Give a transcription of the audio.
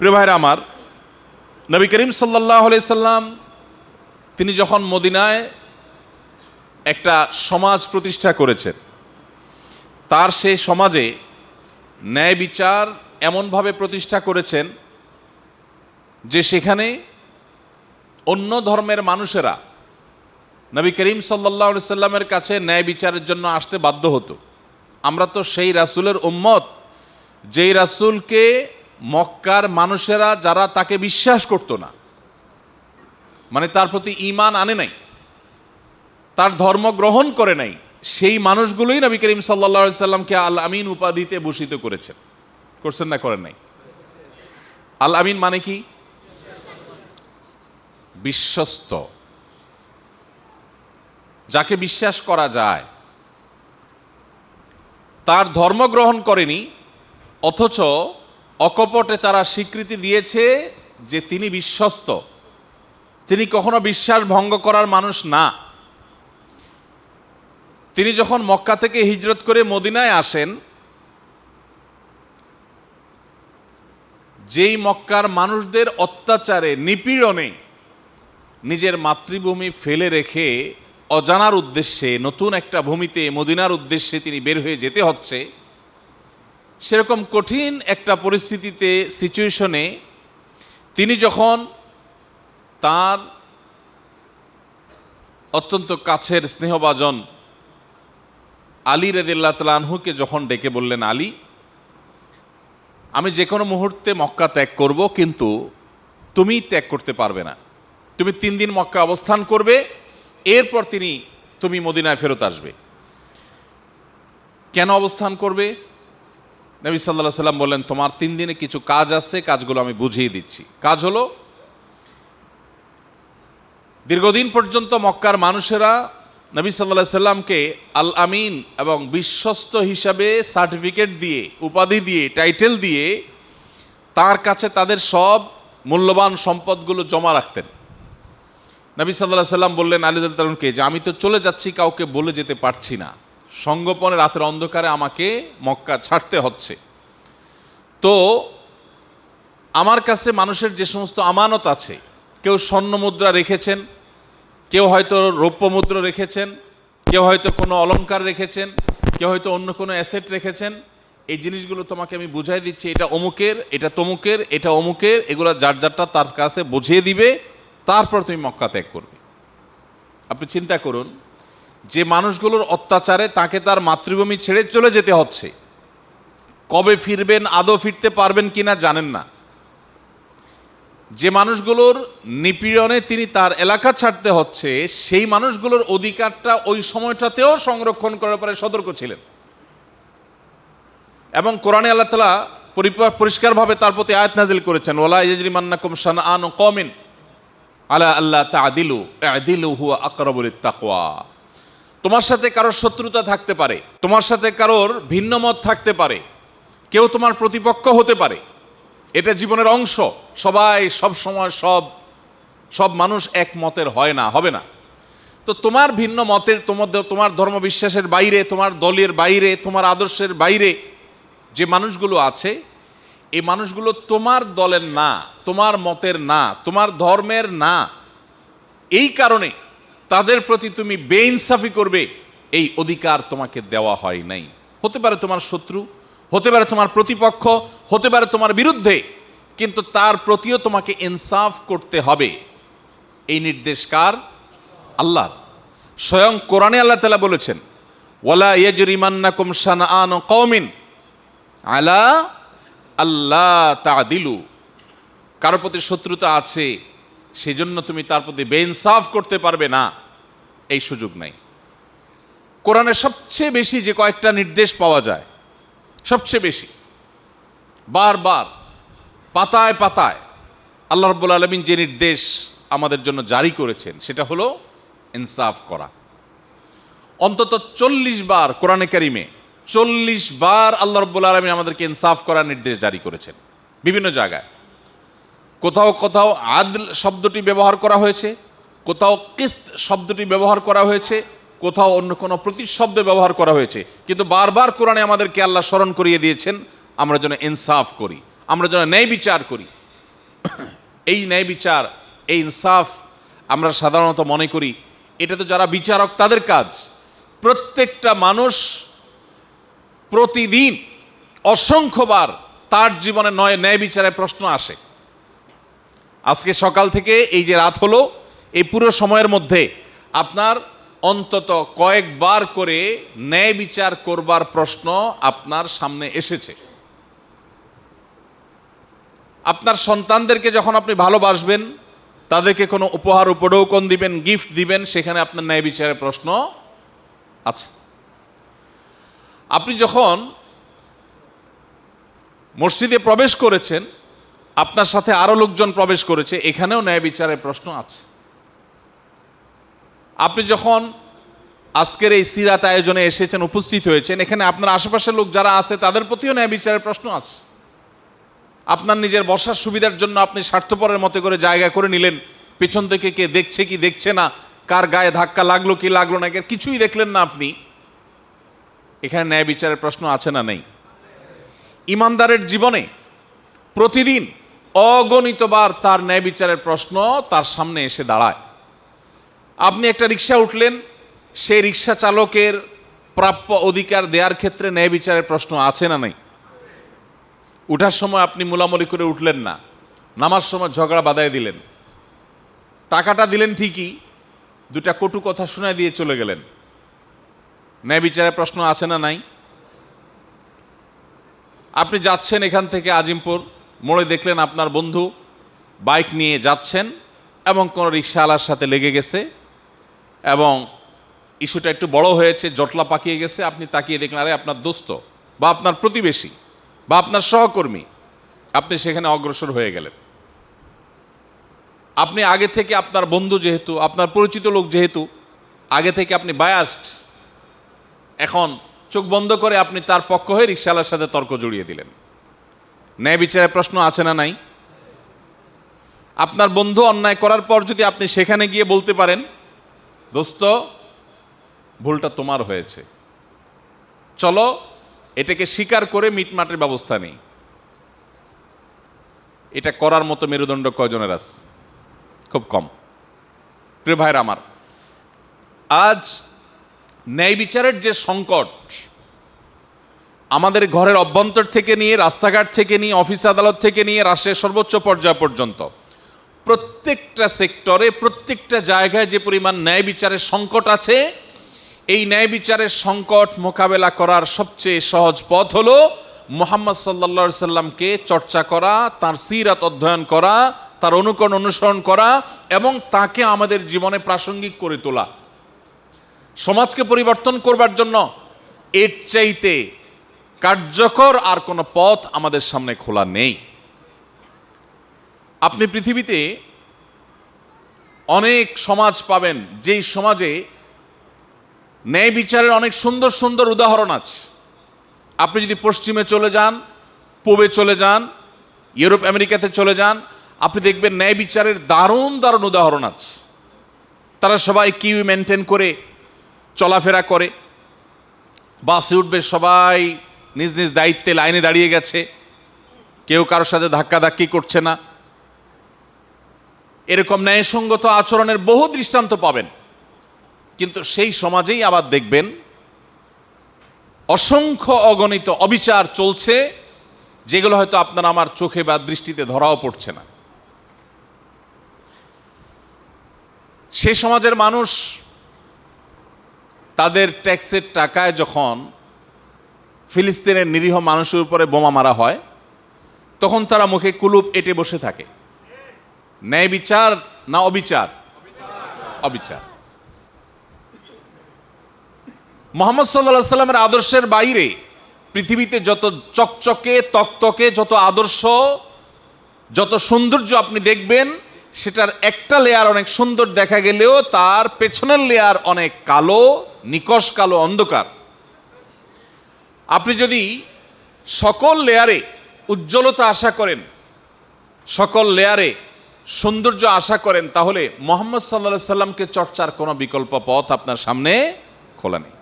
প্রিয় ভাইরা আমার, নবী করিম সাল্লাহ সাল্লাম তিনি যখন মদিনায় একটা সমাজ প্রতিষ্ঠা করেছেন, তার সেই সমাজে ন্যায় বিচার এমনভাবে প্রতিষ্ঠা করেছেন যে সেখানে অন্য ধর্মের মানুষেরা নবী করিম সাল্লাহ সাল্লামের কাছে ন্যায় বিচারের জন্য আসতে বাধ্য হতো। আমরা তো সেই রাসূলের উম্মত, যেই রাসূলকে মক্কার মানুষেরা যারা তাকে বিশ্বাস করতো না মানে তার প্রতি ঈমান আনে নাই, তার ধর্ম গ্রহণ করে নাই, সেই মানুষগুলোই নবী করিম সাল্লা সাল্লামকে আল আমিন উপাধিতে ভূষিত করেছেন। করছেন না করেন নাই? আল আমিন মানে কি? বিশ্বস্ত। যাকে বিশ্বাস করা যায়, তার ধর্ম গ্রহণ করেনি, অথচ অকপটে তারা স্বীকৃতি দিয়েছে যে তিনি বিশ্বস্ত। তিনি কখনো বিশ্বাস ভঙ্গ করার মানুষ না। তিনি যখন মক্কা থেকে হিজরত করে মদিনায় আসেন, যেই মক্কার মানুষদের অত্যাচারে, নিপীড়নে নিজের মাতৃভূমি ফেলে রেখে অজানার উদ্দেশ্যে, নতুন একটা ভূমিতে মদিনার উদ্দেশ্যে তিনি বের হয়ে যেতে হচ্ছে সেরকম কঠিন একটা পরিস্থিতিতে সিচুয়েশনে তিনি যখন তার অত্যন্ত কাছের স্নেহভাজন আলী রেদিল্লা তালানহুকে যখন ডেকে বললেন, আলী, আমি যে কোনো মুহূর্তে মক্কা ত্যাগ করব, কিন্তু তুমি ত্যাগ করতে পারবে না। তুমি তিন দিন মক্কা অবস্থান করবে, এরপর তিনি, তুমি মদিনায় ফেরত আসবে। কেন অবস্থান করবে? নবী সাল্লাহ সাল্লাম বললেন, তোমার তিন দিনে কিছু কাজ আছে, কাজগুলো আমি বুঝিয়ে দিচ্ছি। কাজ হলো, দীর্ঘদিন পর্যন্ত মক্কার মানুষেরা নবী সাল্লাহ সাল্লামকে আল আমিন এবং বিশ্বস্ত হিসাবে সার্টিফিকেট দিয়ে, উপাধি দিয়ে, টাইটেল দিয়ে, তার কাছে তাদের সব মূল্যবান সম্পদগুলো জমা রাখতেন। নবী সাল্লাহ সাল্লাম বললেন, আলী তালুনকে যে আমি তো চলে যাচ্ছি, কাউকে বলে যেতে পারছি না। সঙ্গোপনে রাতের অন্ধকারে আমাকে মক্কা ছাড়তে হচ্ছে। তো, আমার কাছে মানুষের যে সমস্ত আমানত আছে, কেউ স্বর্ণ মুদ্রা রেখেছেন, কেউ হয়তো রৌপ্য মুদ্রা রেখেছেন, কেউ হয়তো কোনো অলংকার রেখেছেন, কেউ হয়তো অন্য কোনো অ্যাসেট রেখেছেন, এই জিনিসগুলো তোমাকে আমি বুঝাই দিচ্ছি, এটা অমুকের, এটা তমুকের, এটা অমুকের, এগুলো যার যারটা তার কাছে বুঝিয়ে দিবে, তারপর তুমি মক্কা ত্যাগ করবে। আপনি চিন্তা করুন যে মানুষগুলোর অত্যাচারে তাকে তার মাতৃভূমি ছেড়ে চলে যেতে হচ্ছে। কবে ফিরবেন, আদৌ ফিরতে পারবেন কিনা জানেন না। যে মানুষগুলোর নিপীড়নে তিনি তার এলাকা ছাড়তে হচ্ছে, সেই মানুষগুলোর অধিকারটা ওই সময়টাতেও সংরক্ষণ করার পরে সতর্ক ছিলেন। এবং কোরআনে আল্লাহ তালা পরিষ্কারভাবে তার প্রতি আয়াত নাজিল করেছেন ওলা ইজরি মান্নাকুম শান আন কমিন আলা আল্লাহ তা আদিলু আদিলু হুয়া আকরাবুল তাকওয়া। তোমার সাথে কারোর শত্রুতা থাকতে পারে, তোমার সাথে কারোর ভিন্ন মত থাকতে পারে, কেউ তোমার প্রতিপক্ষ হতে পারে। এটা জীবনের অংশ। সবাই সব সময় সব সব মানুষ এক মতের হয় না, হবে না। তো তোমার ভিন্ন মতের, তোমার তোমার ধর্ম বিশ্বাসের বাইরে, তোমার দলের বাইরে, তোমার আদর্শের বাইরে যে মানুষগুলো আছে, এই মানুষগুলো তোমার দলের না, তোমার মতের না, তোমার ধর্মের না। এই কারণে তাদের প্রতি তুমি বেইনসাফি করবে, এই অধিকার তোমাকে দেওয়া হয় নাই। হতে পারে তোমার শত্রু, হতে পারে তোমার প্রতিপক্ষ, হতে পারে তোমার বিরুদ্ধে, কিন্তু তার প্রতিও তোমাকে ইনসাফ করতে হবে। এই নির্দেশ কার? আল্লাহ স্বয়ং কোরআনে আল্লাহ তালা বলেছেন, ওয়ালা ইয়াজরিমান্নাকুম শানআন কওমিন আলা আল্লাহ তাদিলু। কারও প্রতি শত্রুতা আছে সেজন্য তুমি তার প্রতি বেইনসাফ করতে পারবে না। এই সুযোগ নাই। কোরআনে সবচেয়ে বেশি যে কয়েকটা নির্দেশ পাওয়া যায়, সবচেয়ে বেশি। বারবার, পাতায় পাতায় আল্লাহ রব্বুল আলমিন যে নির্দেশ আমাদের জন্য জারি করেছেন, সেটা হলো ইনসাফ করা। অন্তত চল্লিশ বার কোরআনে কারিমে চল্লিশ বার আল্লাহ রব্বুল আলমিন আমাদেরকে ইনসাফ করার নির্দেশ জারি করেছেন। বিভিন্ন জায়গায়। কোথাও কোথাও আদল শব্দটি ব্যবহার করা হয়েছে, কোথাও কিস্ত শব্দটি ব্যবহার করা হয়েছে, কোথাও অন্য কোনো প্রতিশব্দ ব্যবহার করা হয়েছে। কিন্তু বারবার কোরআনে আমাদেরকে আল্লাহ স্মরণ করিয়ে দিয়েছেন, আমরা যেন ইনসাফ করি, আমরা যেন ন্যায় বিচার করি। এই ন্যায় বিচার, এই ইনসাফ আমরা সাধারণত মনে করি, এটা তো যারা বিচারক তাদের কাজ। প্রত্যেকটা মানুষ প্রতিদিন অসংখ্যবার তার জীবনে নয় ন্যায় বিচারের প্রশ্ন আসে। আজকে সকাল থেকে এই যে রাত হলো, এই পুরো সময়ের মধ্যে আপনার অন্তত কয়েকবার করে ন্যায় বিচার করবার প্রশ্ন আপনার সামনে এসেছে। আপনার সন্তানদেরকে যখন আপনি ভালোবাসবেন, তাদেরকে কোনো উপহার, উপঢৌকন দিবেন গিফট দিবেন, সেখানে আপনার ন্যায় বিচারের প্রশ্ন আছে। আপনি যখন মসজিদে প্রবেশ করেছেন আপনার সাথে আরও লোকজন প্রবেশ করেছে, এখানেও ন্যায় বিচারের প্রশ্ন আছে। আপনি যখন আজকের এই সিরাত আয়োজনে এসেছেন, উপস্থিত হয়েছেন, এখানে আপনার আশেপাশের লোক যারা আছে, তাদের প্রতিও ন্যায় বিচারের প্রশ্ন আছে। আপনার নিজের বসার সুবিধার জন্য আপনি স্বার্থপরের মতো করে জায়গা করে নিলেন, পেছন থেকে কে দেখছে কি দেখছে না, কার গায়ে ধাক্কা লাগল, কি লাগল না কিছুই দেখলেন না আপনি। এখানে ন্যায় বিচারের প্রশ্ন আছে না নেই। ইমানদারের জীবনে প্রতিদিন অগণিতবার তার ন্যায় বিচারের প্রশ্ন তার সামনে এসে দাঁড়ায়। আপনি একটা রিক্সা উঠলেন, সেই রিক্সা চালকের প্রাপ্য অধিকার দেওয়ার ক্ষেত্রে ন্যায় বিচারের প্রশ্ন আছে না নাই? উঠার সময় আপনি মোলামলি করে উঠলেন না, নামার সময় ঝগড়া বাদায় দিলেন। টাকাটা দিলেন ঠিকই, দুটা কটু কথা শোনায় দিয়ে চলে গেলেন। ন্যায় বিচারের প্রশ্ন আছে না নাই? আপনি যাচ্ছেন এখান থেকে আজিমপুর মোড়ে দেখলেন আপনার বন্ধু বাইক নিয়ে যাচ্ছেন এবং কোনো রিক্সাওয়ালার সাথে লেগে গেছে এবং ইস্যুটা একটু বড় হয়েছে, জটলা পাকিয়ে গেছে। আপনি তাকিয়ে দেখলেন, আরে, আপনার দোস্ত বা আপনার প্রতিবেশী বা আপনার সহকর্মী। আপনি সেখানে অগ্রসর হয়ে গেলেন। আপনি আগে থেকে আপনার বন্ধু যেহেতু, আপনার পরিচিত লোক যেহেতু, আগে থেকে আপনি বায়াস্ট এখন চোখ বন্ধ করে আপনি তার পক্ষ হয়ে রিক্সাওয়ালার সাথে তর্ক জড়িয়ে দিলেন। ন্যায় বিচারের প্রশ্ন আছে না নাই? আপনার বন্ধু অন্যায় করার পর যদি আপনি সেখানে গিয়ে বলতে পারেন, দোস্ত, ভুলটা তোমার হয়েছে। চলো, এটাকে স্বীকার করে মিটমাটের ব্যবস্থা নেই। এটা করার মতো মেরুদণ্ড কয়জনের আছে? খুব কম। প্রিয় ভাইরা আমার, আজ ন্যায় বিচারের যে সংকট আমাদের ঘরের অভ্যন্তর থেকে নিয়ে, রাস্তাঘাট থেকে নিয়ে, অফিস আদালত থেকে নিয়ে, রাষ্ট্রের সর্বোচ্চ পর্যায় পর্যন্ত প্রত্যেকটা সেক্টরে, প্রত্যেকটা জায়গায় যে পরিমাণ ন্যায় বিচারের সংকট আছে, এই ন্যায় বিচারের সংকট মোকাবেলা করার সবচেয়ে সহজ পথ হলো মোহাম্মদ সাল্লা সাল্লামকে চর্চা করা, তার সিরাত অধ্যয়ন করা, তার অনুকরণ অনুসরণ করা এবং তাকে আমাদের জীবনে প্রাসঙ্গিক করে তোলা। সমাজকে পরিবর্তন করবার জন্য এর চাইতে কার্যকর আর কোনো পথ আমাদের সামনে খোলা নেই। আপনি পৃথিবীতে অনেক সমাজ পাবেন, যেই সমাজে ন্যায় বিচারের অনেক সুন্দর সুন্দর উদাহরণ আছে। আপনি যদি পশ্চিমে চলে যান, পূবে চলে যান, ইউরোপ, আমেরিকাতে চলে যান, আপনি দেখবেন ন্যায় বিচারের দারুণ দারুণ উদাহরণ আছে। তারা সবাই কিউ মেনটেন করে, চলাফেরা করে। বাসে উঠবে সবাই নিজ নিজ দায়িত্বে লাইনে দাঁড়িয়ে গেছে। কেউ কারোর সাথে ধাক্কাধাক্কি করছে না। এরকম ন্যায়সঙ্গত আচরণের বহু দৃষ্টান্ত পাবেন। কিন্তু সেই সমাজেই আবার দেখবেন, অসংখ্য অগণিত অবিচার চলছে, যেগুলো হয়তো আপনার আমার চোখে বা দৃষ্টিতে ধরাও পড়ছে না। সে সমাজের মানুষ তাদের ট্যাক্সের টাকায় যখন ফিলিস্তিনের নিরীহ মানুষের উপরে বোমা মারা হয়, তখন তারা মুখে কুলুপ এটে বসে থাকে। ন্যায় বিচার না অবিচার? অবিচার। মোহাম্মদ সাল্লাহ সাল্লামের আদর্শের বাইরে পৃথিবীতে যত চকচকে, তকতকে, যত আদর্শ, যত সৌন্দর্য আপনি দেখবেন, সেটার একটা লেয়ার অনেক সুন্দর দেখা গেলেও তার পেছনের লেয়ার অনেক কালো, নিকশ কালো, অন্ধকার। আপনি যদি সকল লেয়ারে উজ্জ্বলতা আশা করেন, সকল লেয়ারে সৌন্দর্য আশা করেন, তাহলে মোহাম্মদ সাল্লা সাল্লামকে চর্চার কোনো বিকল্প পথ আপনার সামনে খোলা নেই।